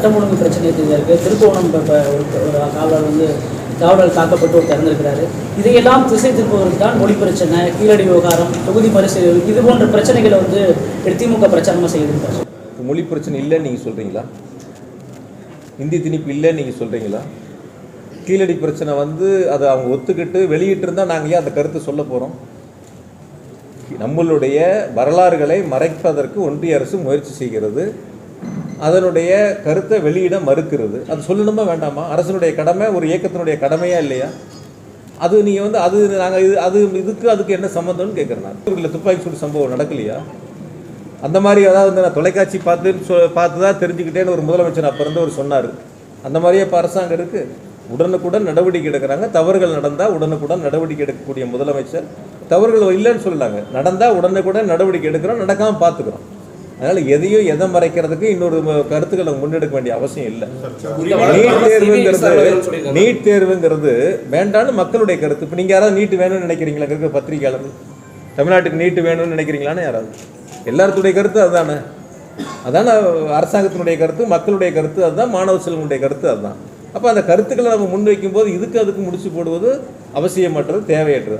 சட்டம் ஒழுங்கு பிரச்சனை இருக்கு திருக்கோணம் ஒரு காவலர் வந்து காவலர் தாக்கப்பட்டு ஒரு திறந்திருக்கிறாரு இதையெல்லாம் திசை திருப்பவருக்கு தான் மொழி பிரச்சனை கீழடி விவகாரம் தொகுதி மறுசீரமைப்பு இது போன்ற பிரச்சனைகளை வந்து திமுக பிரச்சாரமாக செய்திருக்காரு. மொழி பிரச்சனை இல்லைன்னு நீங்கள் சொல்கிறீங்களா இந்தி திணிப்பு இல்லைன்னு நீங்கள் சொல்கிறீங்களா கீழடி பிரச்சனை வந்து அதை அவங்க ஒத்துக்கிட்டு வெளியிட்டிருந்தா நாங்கள் ஏன் அந்த கருத்தை சொல்ல போகிறோம் நம்மளுடைய வரலாறுகளை மறைப்பதற்கு ஒன்றிய அரசு முயற்சி செய்கிறது. அதனுடைய கருத்தை வெளியிட மறுக்கிறது. அது சொல்லணுமா வேண்டாமா? அரசனுடைய கடமை ஒரு இயக்கத்தினுடைய கடமையா இல்லையா? அது நீங்கள் வந்து அது நாங்கள் இது அது இதுக்கு அதுக்கு என்ன சம்மந்தம்னு கேட்குறேன் நான். துப்பாக்கி சூடு சம்பவம் நடக்கலையா? அந்த மாதிரி அதாவது வந்து நான் தொலைக்காட்சி பார்த்து சொ பார்த்து தான் தெரிஞ்சுக்கிட்டேன்னு ஒரு முதலமைச்சர் அப்போ இருந்தவர் சொன்னார். அந்த மாதிரியே இப்போ அரசாங்கம் இருக்குது உடனுக்குடன் நடவடிக்கை எடுக்கிறாங்க. தவறுகள் நடந்தால் உடனுக்குடன் நடவடிக்கை எடுக்கக்கூடிய முதலமைச்சர். தவறுகள் இல்லைன்னு சொல்லலாங்க. நடந்தால் உடனுக்குடன் நடவடிக்கை எடுக்கிறோம். நடக்காமல் பார்த்துக்கிறோம். அதனால் எதையும் எதை மறைக்கிறதுக்கு இன்னொரு கருத்துக்களை முன்னெடுக்க வேண்டிய அவசியம் இல்லை. நீட் தேர்வுங்கிறது நீட் தேர்வுங்கிறது வேண்டான்னு மக்களுடைய கருத்து. இப்போ நீங்கள் யாராவது நீட் வேணும்னு நினைக்கிறீங்களா? இருக்கிற பத்திரிகையாளர்கள். தமிழ்நாட்டுக்கு நீட்டு வேணும்னு நினைக்கிறீங்களான்னு யாராவது? எல்லாத்துடைய கருத்து அதுதானே அதான அரசாங்கத்தினுடைய கருத்து மக்களுடைய கருத்து அதுதான் மாணவ செல்வங்களுடைய கருத்து அதுதான். அப்போ அந்த கருத்துக்களை நம்ம முன்வைக்கும் போது இதுக்கு அதுக்கு முடிச்சு போடுவது அவசியமற்றது தேவையற்றது.